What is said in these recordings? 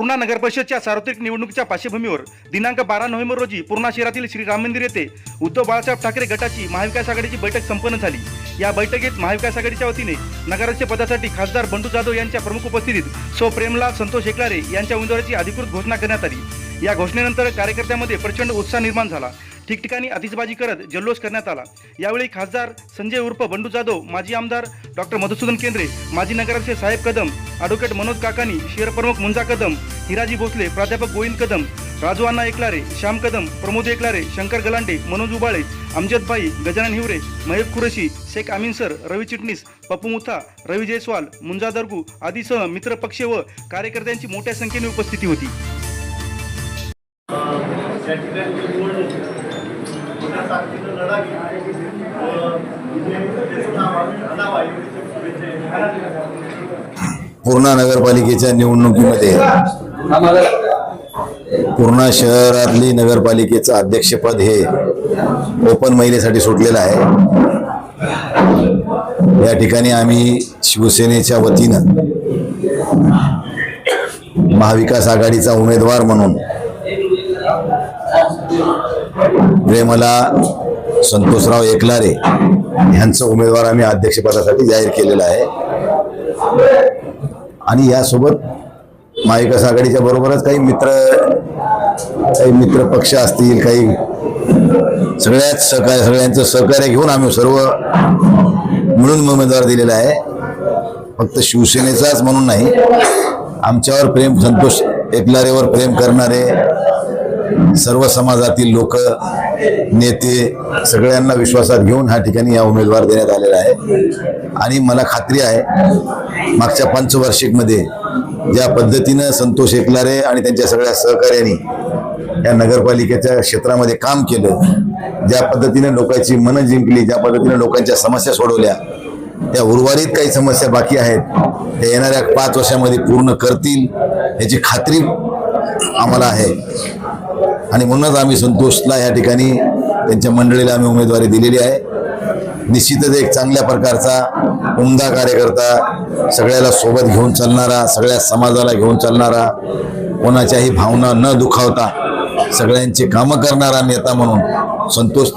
पूर्णा नगर परिषदच्या सार्वत्रिक निवडणुकीच्या पार्श्वभूमीवर दिनांक बारा नोव्हेंबर रोजी पूर्णा शहरातील श्री राम मंदिर येथे उद्धव बाळासाहेब ठाकरे गटाची महाविकास आघाडीची बैठक संपन्न झाली. या बैठकीत महाविकास आघाडीच्या वतीने नगराध्यक्ष पदासाठी खासदार बंडू जाधव यांच्या प्रमुख उपस्थितीत सो प्रेमलाल संतोष एकलारे यांच्या उमेदवाराची अधिकृत घोषणा करण्यात आली. या घोषणेनंतर कार्यकर्त्यांमध्ये प्रचंड उत्साह निर्माण झाला. ठिकठिकाणी आतिषबाजी करत जल्लोष करण्यात आला. यावेळी खासदार संजय उर्फ बंडू जाधव माजी आमदार डॉक्टर मधुसूदन केंद्रे माजी नगराध्यक्ष साहेब कदम ॲडव्होकेट मनोज काकानी शहरप्रमुख मुंजा कदम हिराजी भोसले प्राध्यापक गोविंद कदम राजू अण्णा एकलारे श्याम कदम प्रमोद एकलारे शंकर गलांडे मनोज उबाळे अमजद भाई गजानन हिवरे महेश कुरेशी शेख आमीन सर रवी चिटणीस पप्पू मुथा रवी जयस्वाल मुंजा दर्गू आदीसह मित्रपक्ष व कार्यकर्त्यांची मोठ्या संख्येने उपस्थिती होती या ठिकाणी निवडणूक मोठ्या ताकदीनं लढावी व इथे त्याचं नाव आहे- नाव आहे शुभेच्छा पूर्णा नगरपालिकेच्या निवडणुकीमध्ये पूर्णा शहरातली नगरपालिकेचं अध्यक्षपद हे ओपन महिलेसाठी सुटलेलं आहे. या ठिकाणी आम्ही शिवसेनेच्या वतीनं महाविकास आघाडीचा उमेदवार म्हणून प्रेमला संतोषराव एकलारे यांचं उमेदवार आम्ही अध्यक्षपदासाठी जाहीर केलेला आहे. आणि यासोबत महाविकास आघाडीच्या बरोबरच काही मित्र काही मित्र पक्ष असतील काही सगळ्याच सहकार्य सगळ्यांचं सहकार्य घेऊन आम्ही सर्व मिळून उमेदवार दिलेला आहे. फक्त शिवसेनेचाच म्हणून नाही आमच्यावर प्रेम संतोष एकलारेवर प्रेम करणारे सर्व समाजातील लोक नेते सगळ्यांना विश्वासात घेऊन ह्या ठिकाणी या उमेदवार देण्यात आलेला आहे. आणि मला खात्री आहे मागच्या पंचवार्षिकमध्ये ज्या पद्धतीनं संतोष एकलारे आणि त्यांच्या सगळ्या सहकार्यांनी या नगरपालिकेच्या क्षेत्रामध्ये काम केलं ज्या पद्धतीने लोकांची मनं जिंकली ज्या पद्धतीने लोकांच्या समस्या सोडवल्या त्या उर्वरित काही समस्या बाकी आहेत त्या येणाऱ्या पाच वर्षामध्ये पूर्ण करतील याची खात्री आम्हाला आहे. आणि म्हणूनच आम्ही संतोषला या ठिकाणी त्यांच्या मंडळीला आम्ही उमेदवारी दिलेली आहे. निश्चितच एक चांगल्या प्रकारचा उमदा कार्यकर्ता सगळ्याला सोबत घेऊन चालणारा सगळ्या समाजाला घेऊन चालणारा कोणाच्याही भावना न दुखावता सगळ्यांची कामं करणारा नेता म्हणून संतोष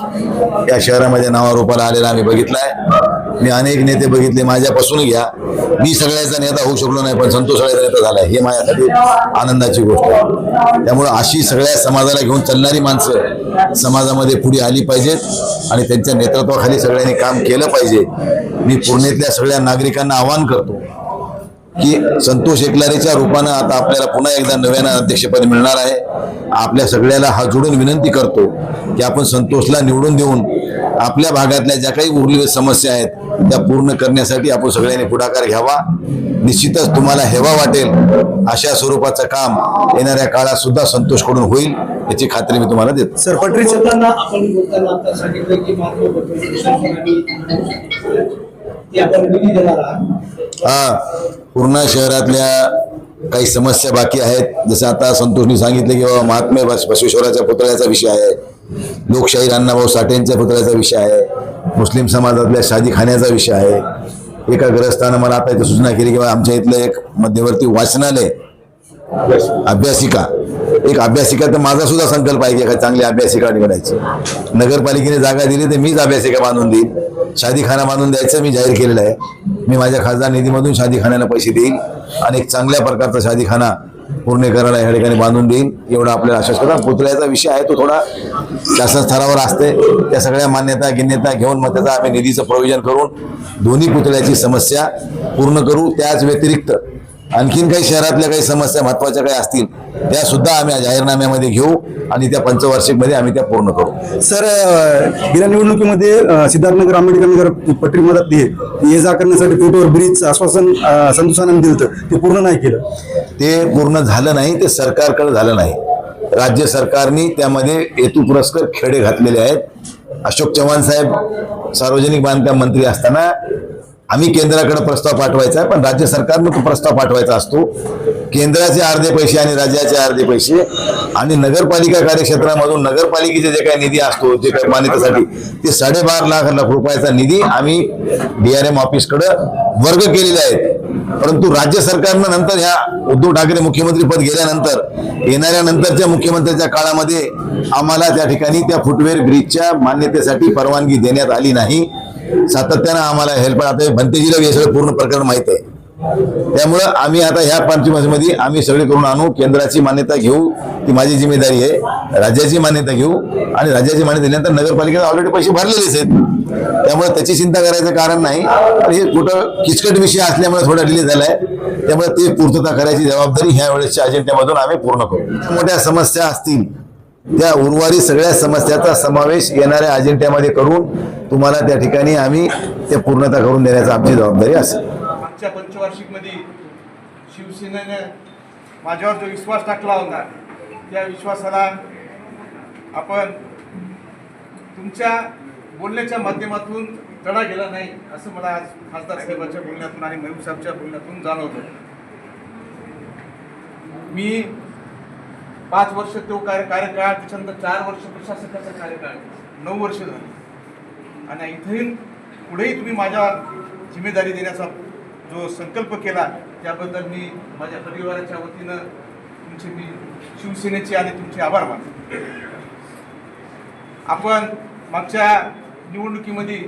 या शहरामध्ये नावारूपाला आलेला आम्ही बघितला आहे. मी अनेक नेते बघितले माझ्यापासून घ्या. मी सगळ्याचा नेता होऊ शकलो नाही पण संतोष सगळ्याचा नेता झाला हे माझ्यासाठी आनंदाची गोष्ट आहे. त्यामुळं अशी सगळ्या समाजाला घेऊन चालणारी माणसं समाजामध्ये पुढे आली पाहिजेत आणि त्यांच्या नेतृत्वाखाली सगळ्यांनी काम केलं पाहिजे. मी पुणेतल्या सगळ्या नागरिकांना आवाहन करतो की संतोष एकलारेच्या रूपानं आता आपल्याला पुन्हा एकदा नव्यानं अध्यक्षपद मिळणार आहे. आपल्या सगळ्याला हा जोडून विनंती करतो की आपण संतोषला निवडून देऊन आपल्या भागातल्या ज्या काही उरलेल्या समस्या आहेत त्या पूर्ण करण्यासाठी आपण सगळ्यांनी पुढाकार घ्यावा. निश्चितच तुम्हाला हेवा वाटेल अशा स्वरूपाचं काम येणाऱ्या काळात सुद्धा संतोषकडून होईल याची खात्री मी तुम्हाला देतो. सर पटरी हा पूर्ण शहरातल्या काही समस्या बाकी आहेत. जसं आता संतोषनी सांगितले की बाबा महात्मे बस- बसवेश्वराच्या पुतळ्याचा विषय आहे. लोकशाही अण्णाभाऊ साठेंच्या पुतळ्याचा विषय आहे मुस्लिम समाजातल्या शादीखान्याचा विषय आहे. एका ग्रस्थानं मला आता इथं सूचना केली किंवा आमच्या इथलं एक मध्यवर्ती वाचनालय अभ्यासिका एक अभ्यासिका तर माझा सुद्धा संकल्प आहे की एका चांगली अभ्यासिका निवडायची नगरपालिकेने जागा दिली तर मीच अभ्यासिका बांधून देईन. शादीखाना बांधून द्यायचं मी जाहीर केलेलं आहे. मी माझ्या खासदार निधीमधून शादीखान्याला पैसे देईल आणि एक चांगल्या प्रकारचा शादीखाना पूर्ण या ठिकाणी बांधून देईन. एवढा आपल्याला आश्वास करा पुतळ्याचा विषय आहे तो थोडा शासन स्तरावर असते. त्या सगळ्या मान्यता गिन्यता घेऊन मग त्याचा आम्ही निधीचं प्रयोजन करून दोन्ही पुतळ्याची समस्या पूर्ण करू. त्याच व्यतिरिक्त आणखीन काही शहरातल्या काही समस्या महत्त्वाच्या काही असतील त्या सुद्धा आम्ही जाहीरनाम्यामध्ये घेऊ आणि त्या पंचवार्षिकमध्ये आम्ही त्या पूर्ण करू. सर गेल्या निवडणुकीमध्ये सिद्धार्थनगर आंबेडकर नगर पटरी मदत ये जा करण्यासाठी फुटवर ब्रिज आश्वासन संतोषानं दिलं ते पूर्ण नाही केलं. ते पूर्ण झालं नाही ते सरकारकडे झालं नाही. राज्य सरकारने त्यामध्ये हेतू पुरस्कर खेडे घातलेले आहेत. अशोक चव्हाण साहेब सार्वजनिक बांधकाम मंत्री असताना आम्ही केंद्राकडे प्रस्ताव पाठवायचा आहे पण राज्य सरकारनं तो प्रस्ताव पाठवायचा असतो. केंद्राचे अर्धे पैसे आणि राज्याचे अर्धे पैसे आणि नगरपालिका कार्यक्षेत्रामधून नगरपालिकेचे जे काही निधी असतो जे काही मान्यतेसाठी ते साडेबारा लाख लाख रुपयाचा निधी आम्ही डीआरएम ऑफिसकडे वर्ग केलेले आहेत. परंतु राज्य सरकारनं नंतर ह्या उद्धव ठाकरे मुख्यमंत्री पद गेल्यानंतर येणाऱ्या नंतरच्या मुख्यमंत्र्यांच्या काळामध्ये आम्हाला त्या ठिकाणी त्या फुटवेअर ब्रिजच्या मान्यतेसाठी परवानगी देण्यात आली नाही. सातत्यानं आम्हाला हेल्प आता भंतेजीला हे सगळं पूर्ण प्रकरण माहीत आहे. त्यामुळं आम्ही आता ह्या पंचमहामध्ये आम्ही सगळी करून आणू. केंद्राची मान्यता घेऊ. ती माझी जिम्मेदारी आहे. राज्याची मान्यता घेऊ. आणि राज्याची मान्यता दिल्यानंतर नगरपालिकेला ऑलरेडी पैसे भरलेलेच आहेत. त्यामुळे त्याची चिंता करायचं कारण नाही. पण हे कुठं किचकट विषय असल्यामुळे थोडा डिले झालाय. त्यामुळे ते पूर्तता करायची जबाबदारी ह्या वेळेसच्या अजेंड्यामधून आम्ही पूर्ण करू. मोठ्या समस्या असतील त्या उर्वरित सगळ्या समस्याचा समावेश येणाऱ्या अजेंड्यामध्ये करून तुम्हाला त्या ठिकाणी आम्ही ते पूर्णता करून देण्याची आमची जबाबदारी असेल. मागच्या पंचवार्षिकमध्ये शिवसेनेने माझ्यावर जो विश्वास टाकला होता त्या विश्वासाला आपण तुमच्या बोलण्याच्या माध्यमातून तडा गेला नाही असं मला आज खासदार साहेबांच्या बोलण्यातून आणि मयूर साहेबच्या बोलण्यातून जाणवतं. मी पाच वर्ष तो कार्य कार्यकाळ त्याच्यानंतर चार वर्ष प्रशासकाचा कार्यकाळ नऊ वर्ष झाले. आणि इथेही पुढेही तुम्ही माझ्या जिम्मेदारी देण्याचा जो संकल्प केला त्याबद्दल मी माझ्या परिवाराच्या वतीनं तुमचे मी शिवसेनेचे आणि तुमचे आभार मानतो. आपण मागच्या निवडणुकीमध्ये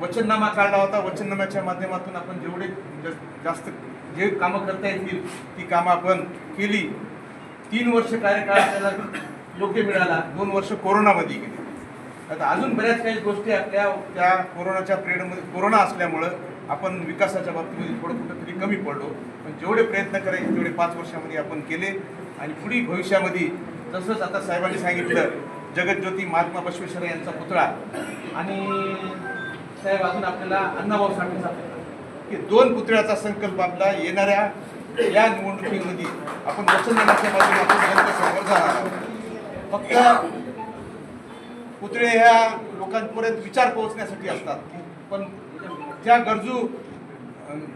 वचननामा काढला होता. वचननाम्याच्या माध्यमातून आपण जेवढे जास्त जे कामं करता येतील ती कामं आपण केली. तीन वर्ष कार्यकाळ आपल्याला योग्य मिळाला. दोन वर्ष कोरोनामध्ये गेले. आता अजून बऱ्याच काही गोष्टी आपल्या त्या कोरोनाच्या पिरियडमध्ये कोरोना असल्यामुळं आपण विकासाच्या बाबतीमध्ये थोडं कुठंतरी कमी पडलो. पण जेवढे प्रयत्न करायचे तेवढे पाच वर्षामध्ये आपण केले. आणि पुढील भविष्यामध्ये तसंच आता साहेबांनी सांगितलं जगज्योती महात्मा बसवेश्वर यांचा पुतळा. आणि साहेब अजून आपल्याला अण्णाभाऊ साठेचा पुतळा. की दोन पुतळ्याचा संकल्प आपला येणाऱ्या या निवडणुकीमध्ये आपण वचनदानाच्या माध्यमातून जनतेसमोर जाणार आहोत फक्त पुतळे ह्या लोकांपर्यंत विचार पोहोचण्यासाठी असतात. पण ज्या गरजू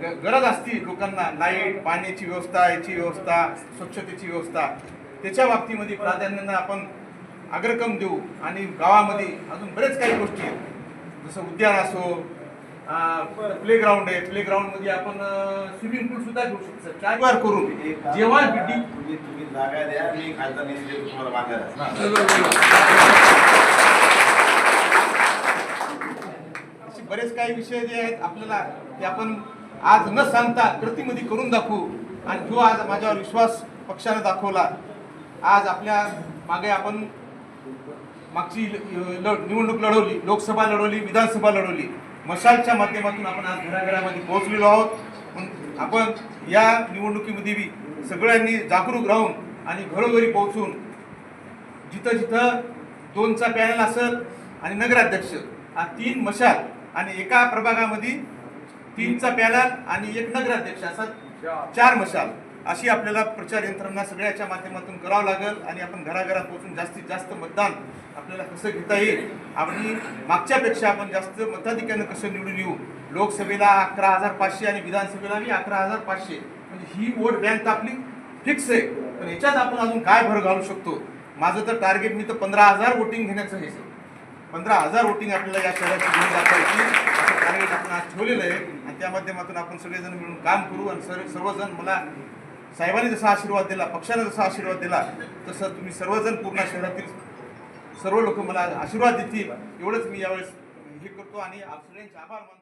ग- गरज असती लोकांना लाइट पाण्याची व्यवस्था याची व्यवस्था स्वच्छतेची व्यवस्था त्याच्या बाबतीमध्ये प्राधान्यानं आपण अग्रक्रम देऊ. आणि गावामध्ये अजून बरेच काही गोष्टी आहेत. जसं उद्यान असो प्ले ग्राउंड आहे. प्ले ग्राउंडमध्ये आपण स्विमिंग पूल सुद्धा घेऊ शकतो चार करून जेव्हा तुम्ही तुम्ही जागा द्या मी निधी देतो तुम्हाला असे बरेच काही विषय जे आहेत आपल्याला ते आपण आज न सांगता कृतीमध्ये करून दाखवू. आणि जो आज माझ्यावर विश्वास पक्षाने दाखवला आज आपल्या मागे आपण मागची निवडणूक लढवली लोकसभा लढवली विधानसभा लढवली. मशालच्या माध्यमातून आपण आज घराघरामध्ये पोहोचलेलो आहोत. आपण या निवडणुकीमध्ये बी सगळ्यांनी जागरूक राहून आणि घरोघरी पोहोचून जिथं जिथं दोनचा पॅनल असेल आणि नगराध्यक्ष हा तीन मशाल आणि एका प्रभागामध्ये तीनचा पॅनल आणि एक नगराध्यक्ष असा चार मशाल. अशी आपल्याला प्रचार यंत्रणा सगळ्याच्या माध्यमातून करावं लागेल आणि आपण घराघरात पोहोचून जास्तीत जास्त मतदान आपल्याला कसं घेता येईल आणि मागच्यापेक्षा आपण जास्त मताधिक्यानं कसं निवडून येऊ? लोकसभेला अकरा हजार पाचशे आणि विधानसभेला बी अकरा हजार पाचशे. म्हणजे ही वोट बँक आपली फिक्स आहे. पण याच्यात आपण अजून काय भर घालू शकतो? माझं तर टार्गेट मी तर पंधरा हजार वोटिंग घेण्याचं हे सर पंधरा हजार वोटिंग आपल्याला या शहराची घेऊन दाखवायची असं टार्गेट आपण आज ठेवलेलं आहे. आणि त्या माध्यमातून आपण सगळेजण मिळून काम करू आणि सर्व सर्वजण मला साहेबांनी जसा आशीर्वाद दिला पक्षाने जसा आशीर्वाद दिला तसं तुम्ही सर्वजण पूर्ण शहरातील सर्व लोक मला आशीर्वाद देतील. एवढंच मी यावेळेस हे करतो आणि सगळ्यांचे आभार मानतो.